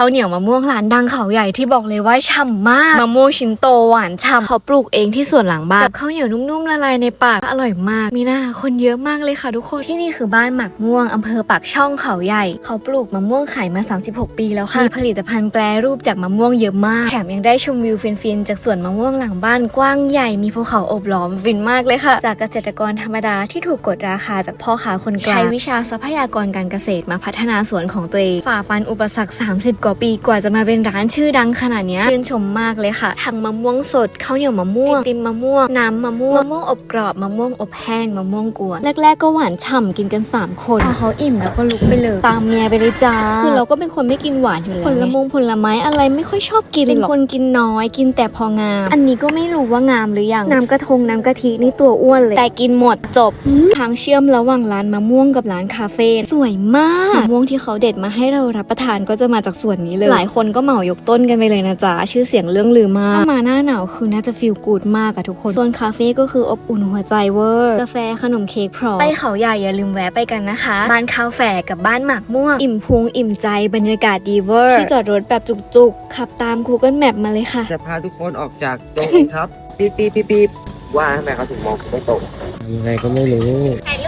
ข้าวเหนียวมะม่วงร้านดังเขาใหญ่ที่บอกเลยว่าฉ่ำมากมะม่วงชิ้นโตหวานฉ่ำเขาปลูกเองที่สวนหลังบ้านกับข้าวเหนียวนุ่มๆละลายในปากอร่อยมากมีหน้าคนเยอะมากเลยค่ะทุกคนที่นี่คือบ้านหมักม่วงอำเภอปากช่องเขาใหญ่ เขาปลูกมะม่วงขายมา 36 ปีแล้วค่ะมีผลิตภัณฑ์แปรรูปจากมะม่วงเยอะมากแถมยังได้ชมวิวฟินๆจากสวนมะม่วงหลังบ้านกว้างใหญ่มีภูเขาอบล้อมฟินมากเลยค่ะ จากเกษตรกรธรรมดาที่ถูกกดราคาจากพ่อค้าคนกลางใช้วิชาทรัพยากรการเกษตรมาพัฒนาสวนของตัวเองฝ่าฟันอุปสรรค 30กว่าปีกว่าจะมาเป็นร้านชื่อดังขนาดเนี้ยชื่นชมมากเลยค่ะ ทั้งมะม่วงสดข้าวเหนียวมะม่วงไอติมมะม่วงน้ำมะม่วงมะม่วงอบกรอบมะม่วงอบแห้งมะม่วงกวนแรกๆก็หวานฉ่ำกินกัน 3 คนพอเขาอิ่มแล้วก็ลุกไปเลยตามเมียไปเลยจ้าคือเราก็เป็นคนไม่กินหวานอยู่แล้วผลมงผลไม้อะไรไม่ค่อยชอบกินเป็นคนกินน้อยกินแต่พองาม อันนี้ก็ไม่รู้ว่างามหรือยังน้ำกระทงน้ำกะทินี่ตัวอ้วนเลยแต่กินหมดจบทางเชื่อมระหว่างร้านมะม่วงกับร้านคาเฟ่สวยมากมะม่วงที่เขาเด็ดมาให้เรารับประทานก็จะมาจากส่วนนี้เลย หลายคนก็เหมายกต้นกันไปเลยนะจ๊ะ ชื่อเสียงเรื่องลือมากถ้ามาหน้าหนาวคือน่าจะฟีลกูดมากอะทุกคน ส่วนคาเฟ่ก็คืออบอุ่นหัวใจเวอร์ กาแฟขนมเค้กพร้อม ไปเขาใหญ่อย่าลืมแวะไปกันนะคะ บ้านข้าวแฝกกับบ้านหมากม่วง อิ่มพุงอิ่มใจบรรยากาศดีเวอร์ ที่จอดรถแบบจุกๆ ขับตาม Google Map มาเลยค่ะ จะพาทุกคนออกจากโต๊ะเองครับ ปี๊บปี๊บปี๊บปี๊บว่าทำไมเขาถึงมองผมไม่ตกยังไงก็ไม่รู้ ถ่ายรูป